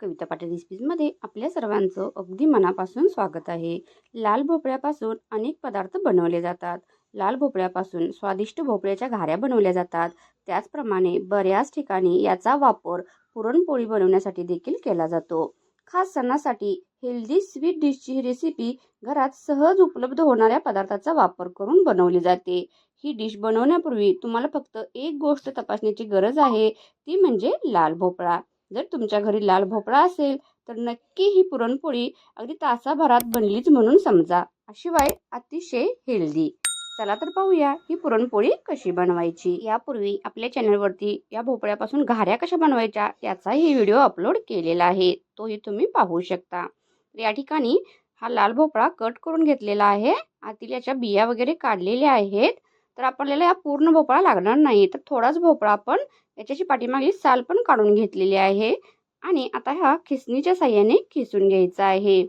कविता पाटील रेसिपीजमध्ये आपल्या सर्वांचं अगदी मनापासून स्वागत आहे. लाल भोपळ्यापासून अनेक पदार्थ बनवले जातात. लाल भोपळ्यापासून स्वादिष्ट भोपळ्याच्या घाऱ्या बनवल्या जातात. त्याचप्रमाणे बऱ्याच ठिकाणी याचा वापर पुरणपोळी बनवण्यासाठी देखील केला जातो. खास सणासाठी हेल्दी स्वीट डिशची ही रेसिपी घरात सहज उपलब्ध होणाऱ्या पदार्थाचा वापर करून बनवली जाते. ही डिश बनवण्यापूर्वी तुम्हाला फक्त एक गोष्ट तपासण्याची गरज आहे. ती म्हणजे लाल भोपळा. जर तुमच्या घरी लाल भोपळा असेल तर नक्की ही पुरणपोळी अगदी तासाभरात बनलीच म्हणून समजा. शिवाय अतिशय हेल्दी. चला तर पाहूया ही पुरणपोळी कशी बनवायची. यापूर्वी आपल्या चॅनलवरती या भोपळ्यापासून घाऱ्या कशा बनवायच्या याचाही व्हिडिओ अपलोड केलेला आहे. तोही तुम्ही पाहू शकता. तर या ठिकाणी हा लाल भोपळा कट करून घेतलेला आहे. आतील याच्या बिया वगैरे काढलेल्या आहेत. तर आपल्याला या पूर्ण भोपळा लागणार नाही. तर थोडाच भोपळा आपण याच्याशी पाठीमागली साल पण काढून घेतलेली आहे. आणि आता हा खिसणीच्या साह्याने खिसून घ्यायचा आहे.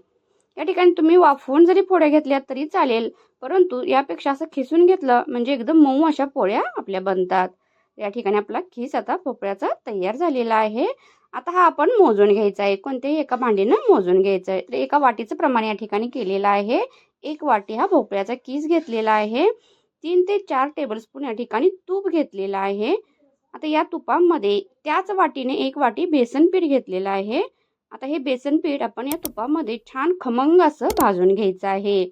या ठिकाणी तुम्ही वाफवून जरी पोळ्या घेतल्या तरी चालेल. परंतु यापेक्षा असं खिसून घेतलं म्हणजे एकदम मऊ अशा पोळ्या आपल्या बनतात. या ठिकाणी आपला खिस आता भोपळ्याचा तयार झालेला आहे. आता हा आपण मोजून घ्यायचा आहे. कोणत्याही एका भांडीनं मोजून घ्यायचं आहे. तर एका वाटीचं प्रमाण या ठिकाणी केलेलं आहे. एक वाटी हा भोपळ्याचा किस घेतलेला आहे. तीन ते चार टेबलस्पून या ठिकाणी तूप घेतलेलं आहे. आता या तुपामध्ये त्याच वाटीने एक वाटी बेसन पीठ घेतलेलं आहे. आता हे बेसन पीठ आपण या तुपामध्ये छान खमंग असं भाजून घ्यायचं आहे.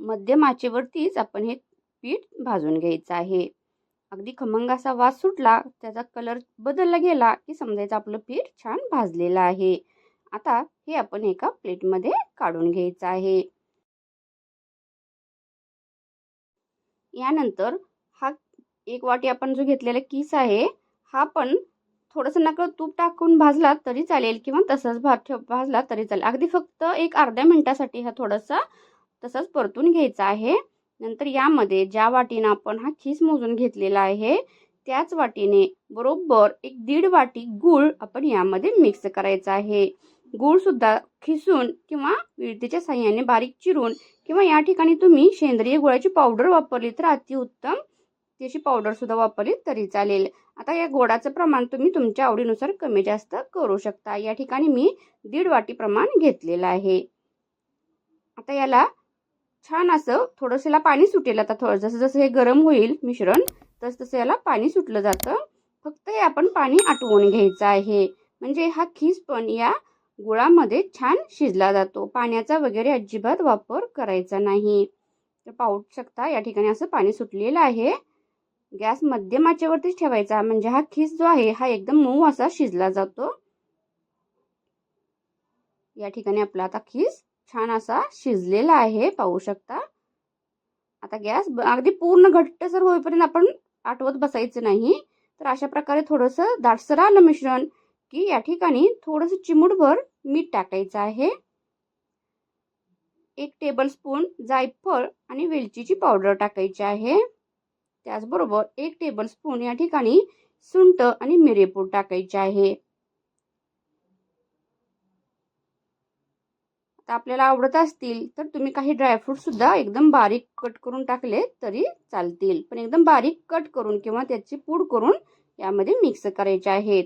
मध्यम आचेवरतीच आपण हे पीठ भाजून घ्यायचं आहे. अगदी खमंग असा वास सुटला त्याचा कलर बदलला गेला की समजायचं आपलं पीठ छान भाजलेलं आहे. आता हे आपण एका प्लेटमध्ये काढून घ्यायचं आहे. यानंतर हा एक वाटी आपण जो घेतलेला किस आहे हा पण थोडंसं नकळत तूप टाकून भाजला तरी चालेल किंवा तसंच भात ठेव भाजला तरी चालेल. अगदी फक्त एक अर्ध्या मिनटासाठी हा थोडासा तसंच परतून घ्यायचा आहे. नंतर यामध्ये ज्या वाटीनं आपण हा खीस मोजून घेतलेला आहे त्याच वाटीने बरोबर एक दीड वाटी गूळ आपण यामध्ये मिक्स करायचा आहे. गुळसुद्धा खिसून किंवा विळतीच्या साह्याने बारीक चिरून किंवा या ठिकाणी तुम्ही सेंद्रिय गुळाची पावडर वापरली तर अतिउत्तम. त्याची पावडरसुद्धा वापरली तरी चालेल. आता या गोडाचं प्रमाण तुम्ही तुमच्या आवडीनुसार कमी जास्त करू शकता. या ठिकाणी मी दीड वाटी प्रमाण घेतलेलं आहे. आता याला छान असं थोडंसं याला पाणी सुटेल. आता थोडं जसं जसं हे गरम होईल मिश्रण तसं तसं याला पाणी सुटलं जातं. फक्त हे आपण पाणी आटवून घ्यायचं आहे. म्हणजे हा खीस पण या गुळामध्ये छान शिजला जातो. पाण्याचा वगैरे अजिबात वापर करायचा नाही. तर पाहू शकता या ठिकाणी असं पाणी सुटलेलं आहे. गॅस मध्यम आचेवरतीच ठेवायचा. म्हणजे हा खीस जो आहे हा एकदम मऊ असा शिजला जातो. या ठिकाणी आपला आता खीस छान असा शिजलेला आहे. पाहू शकता. आता गॅस अगदी पूर्ण घट्टसर होईपर्यंत आपण आठवत बसायचं नाही तर अशा प्रकारे थोडंसं दाटसर आलं मिश्रण की या ठिकाणी थोडंसं चिमूटभर मीठ टाकायचं आहे. एक टेबलस्पून जायफळ आणि वेलचीची पावडर टाकायची आहे. त्याचबरोबर एक टेबलस्पून या ठिकाणी सुंट आणि मिरेपूड टाकायचे आहे. आता आपल्याला आवडत असतील तर तुम्ही काही ड्रायफ्रूट सुद्धा एकदम बारीक कट करून टाकले तरी चालतील. पण एकदम बारीक कट करून किंवा त्याची पूड करून यामध्ये मिक्स करायचे आहेत.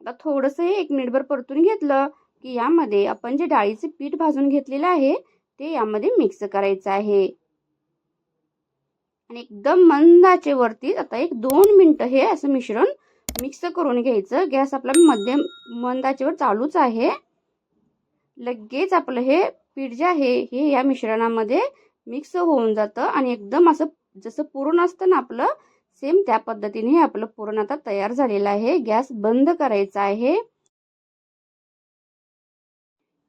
आता थोडंसं हे एक मिनिटभर परतून घेतलं की यामध्ये आपण जे डाळीचे पीठ भाजून घेतलेलं आहे ते यामध्ये मिक्स करायचं आहे. आणि एकदम मंदाचे वरती आता एक दोन मिनटं हे असं मिश्रण मिक्स करून घ्यायचं. गॅस आपला मध्यम मंदाचेवर चालूच आहे. लगेच आपलं हे पीठ जे आहे हे या मिश्रणामध्ये मिक्स होऊन जातं आणि एकदम असं जसं पुरण असतं ना आपलं सेम त्या पद्धतीने आपलं पुरण आता तयार झालेलं आहे. गॅस बंद करायचा आहे.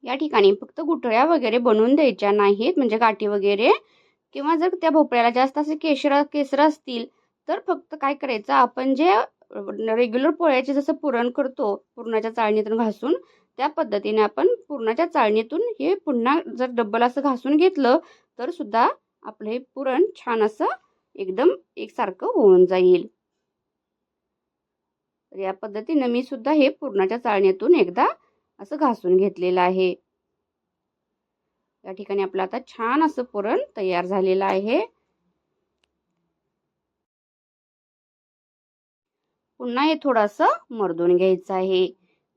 या ठिकाणी फक्त गुठळ्या वगैरे बनवून द्यायच्या नाहीत म्हणजे गाठी वगैरे. किंवा जर त्या भोपळ्याला जास्त असे केशरा केसर असतील तर फक्त काय करायचं आपण जे रेग्युलर पोळ्याचे जसं पुरण करतो पुरणाच्या चाळणीतून घासून त्या पद्धतीने आपण पुरणाच्या चाळणीतून हे पुन्हा जर डब्बल असं घासून घेतलं तर सुद्धा आपलं हे पुरण छान असं एकदम एकसारखं होऊन जाईल. तर या पद्धतीनं मी सुद्धा हे पुरणाच्या चाळणीतून एकदा असं घासून घेतलेलं आहे. या ठिकाणी आपलं आता छान असं पुरण तयार झालेलं आहे. पुन्हा हे थोडंसं मर्दून घ्यायचं आहे.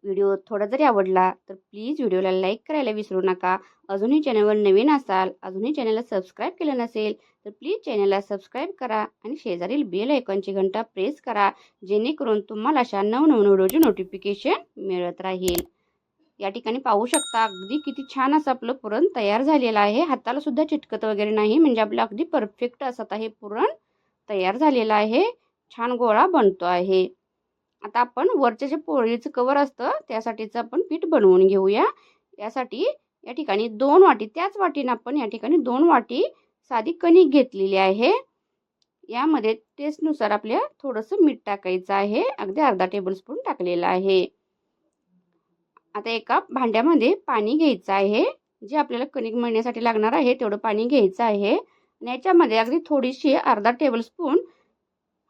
व्हिडिओ थोडा जरी आवडला तर प्लीज व्हिडिओला लाईक करायला विसरू नका. अजूनही चॅनलवर नवीन असाल अजूनही चॅनलला सबस्क्राईब केलं नसेल तर प्लीज चॅनलला सबस्क्राईब करा आणि शेजारील बेल आयकॉनची घंटा प्रेस करा जेणेकरून तुम्हाला अशा नवनवीन व्हिडिओची नोटिफिकेशन मिळत राहील. या ठिकाणी पाहू शकता अगदी किती छान असं आपलं पुरण तयार झालेलं आहे. हाताला सुद्धा चिटकत वगैरे नाही म्हणजे आपलं अगदी परफेक्ट असं आता हे पुरण तयार झालेलं आहे. छान गोळा बनतो आहे. आता आपण वरचे जे पोळीचं कवर असतं त्यासाठीचं आपण पीठ बनवून घेऊया. यासाठी या ठिकाणी दोन वाटी त्याच वाटीनं आपण या ठिकाणी दोन वाटी साधी कणिक घेतलेली आहे. यामध्ये टेस्टनुसार आपल्या थोडंसं मीठ टाकायचं आहे. अगदी अर्धा टेबलस्पून टाकलेलं आहे. आता एका भांड्यामध्ये पाणी घ्यायचं आहे. जे आपल्याला कणिक मळण्यासाठी लागणार आहे तेवढं पाणी घ्यायचं आहे. आणि याच्यामध्ये अगदी थोडीशी अर्धा टेबलस्पून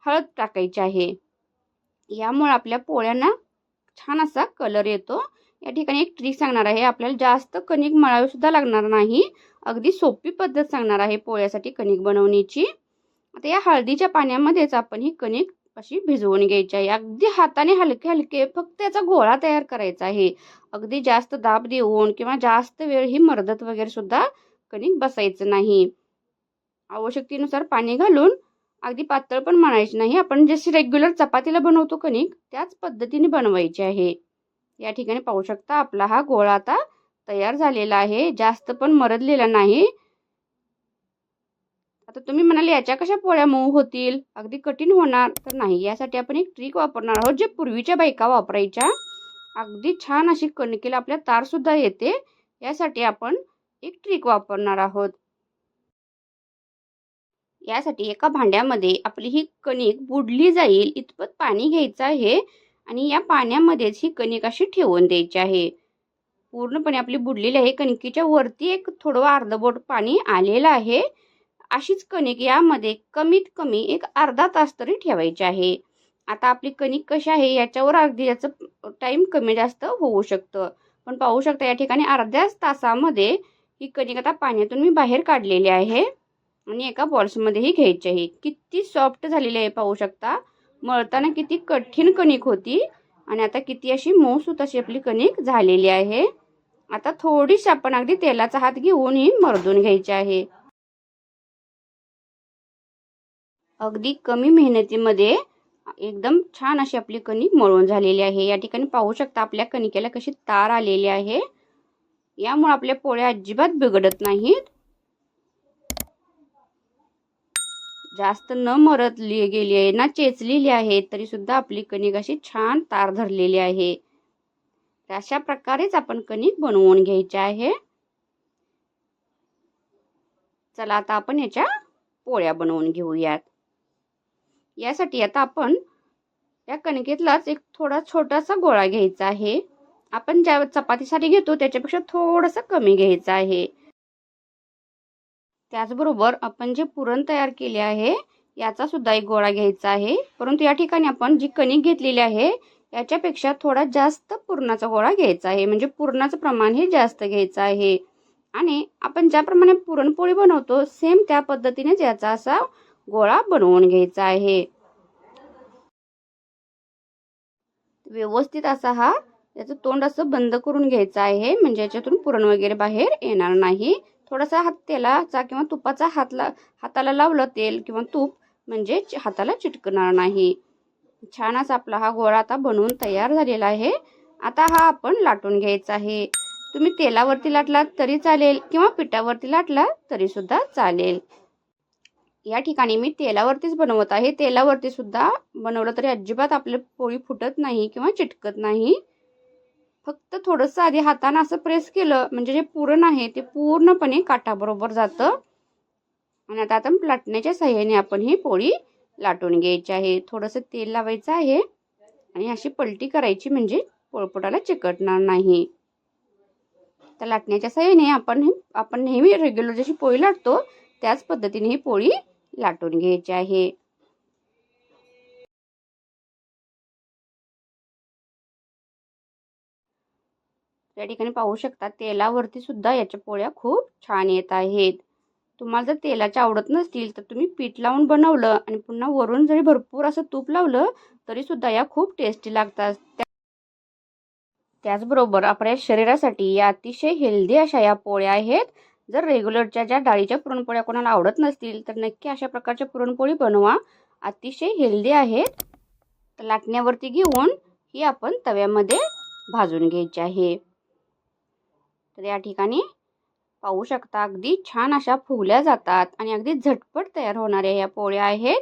हळद टाकायची आहे. यामुळे आपल्या पोळ्यांना छान असा कलर येतो. या ठिकाणी एक ट्रिक सांगणार आहे. आपल्याला जास्त कणिक मळावी सुद्धा लागणार नाही. अगदी सोपी पद्धत सांगणार आहे पोळ्यासाठी कणिक बनवण्याची. आता या हळदीच्या पाण्यामध्येच आपण ही कणिक अशी भिजवून घ्यायची आहे. अगदी हाताने हलके हलके फक्त याचा गोळा तयार करायचा आहे. अगदी जास्त दाब देऊन किंवा जास्त वेळ ही मर्दत वगैरे सुद्धा कणिक बसायचं नाही. आवश्यकतेनुसार पाणी घालून अगदी पातळ पण म्हणायची नाही. आपण जशी रेग्युलर चपातीला बनवतो कणिक त्याच पद्धतीने बनवायची आहे. या ठिकाणी पाहू शकता आपला हा गोळा आता तयार झालेला आहे. जास्त पण मरदलेला नाही. आता तुम्ही म्हणाले याच्या कशा पोळ्या मऊ होतील? अगदी कठीण होणार तर नाही. यासाठी आपण एक ट्रिक वापरणार आहोत जे पूर्वीच्या बायका वापरायच्या. अगदी छान अशी कणकेला आपल्या तारसुद्धा येते. यासाठी आपण एक ट्रिक वापरणार आहोत. यासाठी एका भांड्यामध्ये आपली ही कणिक बुडली जाईल इतपत पाणी घ्यायचं आहे आणि या पाण्यामध्येच ही कणिक अशी ठेवून द्यायची आहे. पूर्णपणे आपली बुडलेली आहे. कणिकेच्या वरती एक थोडं अर्धबोट पाणी आलेलं आहे. अशीच कणिक यामध्ये कमीत कमी एक अर्धा तास तरी ठेवायची आहे. आता आपली कणिक कशी आहे याच्यावर अगदी याचं टाईम कमी जास्त होऊ शकतं. पण पाहू शकता या ठिकाणी अर्ध्याच तासामध्ये ही कणिक आता पाण्यातून मी बाहेर काढलेली आहे. आणि एका बॉल्समध्येही घ्यायची आहे किती सॉफ्ट झालेली आहे पाहू शकता. मळताना किती कठीण कणिक होती. आणि आता किती अशी मऊसूत अशी आपली कणिक झालेली आहे. आता थोडीशी आपण अगदी तेलाचा हात घेऊन ही मर्दून घ्यायची आहे. अगदी कमी मेहनतीमध्ये एकदम छान अशी आपली कणिक मळून झालेली आहे. या ठिकाणी पाहू शकता आपल्या कणिकेला कशी तार आलेली आहे. यामुळे आपल्या पोळ्या अजिबात बिघडत नाहीत. जास्त न मरतली गेली आहे ना चेचलेली आहे तरी सुद्धा आपली कणिक अशी छान तार धरलेली आहे. अशा प्रकारेच आपण कणिक बनवून घ्यायचे आहे. चला आता आपण याच्या पोळ्या बनवून घेऊयात. यासाठी आता आपण या कणकेतलाच एक थोडा छोटासा गोळा घ्यायचा आहे. आपण ज्या चपातीसाठी घेतो त्याच्यापेक्षा थोडासा कमी घ्यायचा आहे. त्याचबरोबर आपण जे पुरण तयार केले आहे याचा सुद्धा एक गोळा घ्यायचा आहे. परंतु या ठिकाणी आपण जी कणिक घेतलेली आहे याच्यापेक्षा थोडा जास्त पुरणाचा गोळा घ्यायचा आहे. म्हणजे पुरणाचं प्रमाण हे जास्त घ्यायचं आहे. आणि आपण ज्याप्रमाणे पुरणपोळी बनवतो सेम त्या पद्धतीनेच याचा असा गोळा बनवून घ्यायचा आहे. व्यवस्थित असा हा याचं तोंड असं बंद करून घ्यायचं आहे. म्हणजे याच्यातून पुरण वगैरे बाहेर येणार नाही. थोडासा हात तेलाचा किंवा तुपाचा हातला हाताला लावलं तेल किंवा तूप म्हणजे हाताला चिटकणार नाही. छान असा आपला हा गोळा आता बनवून तयार झालेला आहे. आता हा आपण लाटून घ्यायचा आहे. तुम्ही तेलावरती लाटलात तरी चालेल किंवा पिठावरती लाटला तरी सुद्धा चालेल. या ठिकाणी मी तेलावरतीच बनवत आहे. तेलावरती सुद्धा बनवलं तरी अजिबात आपले पोळी फुटत नाही किंवा चिटकत नाही. फक्त थोडंसं आधी हातानं असं प्रेस केलं म्हणजे जे पुरण आहे ते पूर्णपणे काठाबरोबर जातं. आणि आता आपण लाटण्याच्या सहाय्याने आपण ही पोळी लाटून घ्यायची आहे. थोडंसं तेल लावायचं आहे. आणि अशी पलटी करायची म्हणजे पोळपोटाला चिकटणार नाही. तर लाटण्याच्या सहाय्याने आपण आपण नेहमी रेग्युलर जशी पोळी लाटतो त्याच पद्धतीने ही पोळी लाटून घ्यायची आहे. या ठिकाणी पाहू शकता तेलावरती सुद्धा याच्या पोळ्या खूप छान येत आहेत. तुम्हाला जर तेलाच्या आवडत नसतील तर तुम्ही पीठ लावून बनवलं आणि पुन्हा वरून जरी भरपूर असं तूप लावलं तरी सुद्धा या खूप टेस्टी लागतात. त्याचबरोबर आपल्या शरीरासाठी या अतिशय हेल्दी अशा या पोळ्या आहेत. जर रेग्युलरच्या ज्या डाळीच्या पुरणपोळ्या कोणाला आवडत नसतील तर नक्की अशा प्रकारच्या पुरणपोळी बनवा. अतिशय हेल्दी आहेत. तर लाटण्यावरती घेऊन ही आपण तव्यामध्ये भाजून घ्यायची आहे. तर या ठिकाणी पाहू शकता अगदी छान अशा फुगल्या जातात आणि अगदी झटपट तयार होणाऱ्या या पोळ्या आहेत.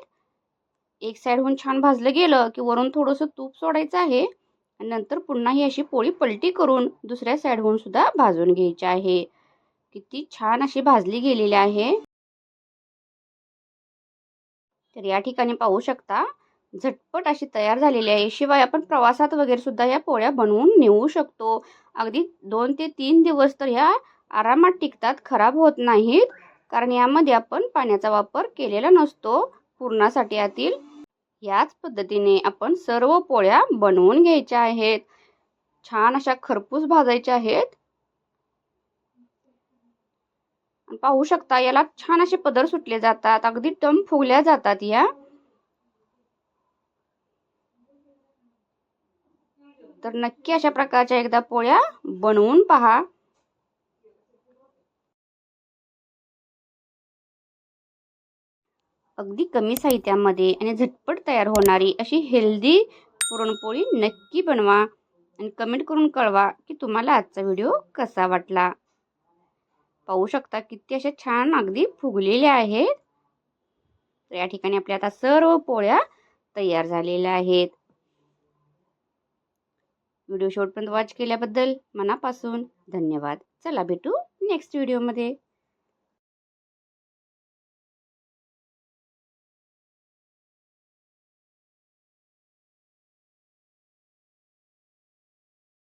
एक साईडहून छान भाजलं गेलं की वरून थोडंसं तूप सोडायचं आहे आणि नंतर पुन्हा ही अशी पोळी पलटी करून दुसऱ्या साईडहून सुद्धा भाजून घ्यायची आहे. किती छान अशी भाजली गेलेली आहे. तर या ठिकाणी पाहू शकता झटपट अशी तयार झालेली आहे. शिवाय आपण प्रवासात वगैरे सुद्धा या पोळ्या बनवून नेऊ शकतो. अगदी दोन ते तीन दिवस तर ह्या आरामात टिकतात खराब होत नाहीत. कारण यामध्ये आपण पाण्याचा वापर केलेला नसतो. पूर्णासाठी यातील याच पद्धतीने आपण सर्व पोळ्या बनवून घ्यायच्या आहेत. छान अशा खरपूस भाजायच्या आहेत. पाहू शकता याला छान असे पदर सुटले जातात. अगदी टम फुगल्या जातात या. तर नक्की अशा प्रकारच्या एकदा पोळ्या बनवून पहा. अगदी कमी साहित्यामध्ये आणि झटपट तयार होणारी अशी हेल्दी पुरणपोळी नक्की बनवा आणि कमेंट करून कळवा की तुम्हाला आजचा व्हिडिओ कसा वाटला. पाहू शकता किती अशा छान अगदी फुगलेल्या आहेत. तर या ठिकाणी आपल्या आता सर्व पोळ्या तयार झालेल्या आहेत. व्हिडिओ शेवटपर्यंत वॉच केल्याबद्दल मनापासून धन्यवाद. चला भेटू नेक्स्ट व्हिडिओमध्ये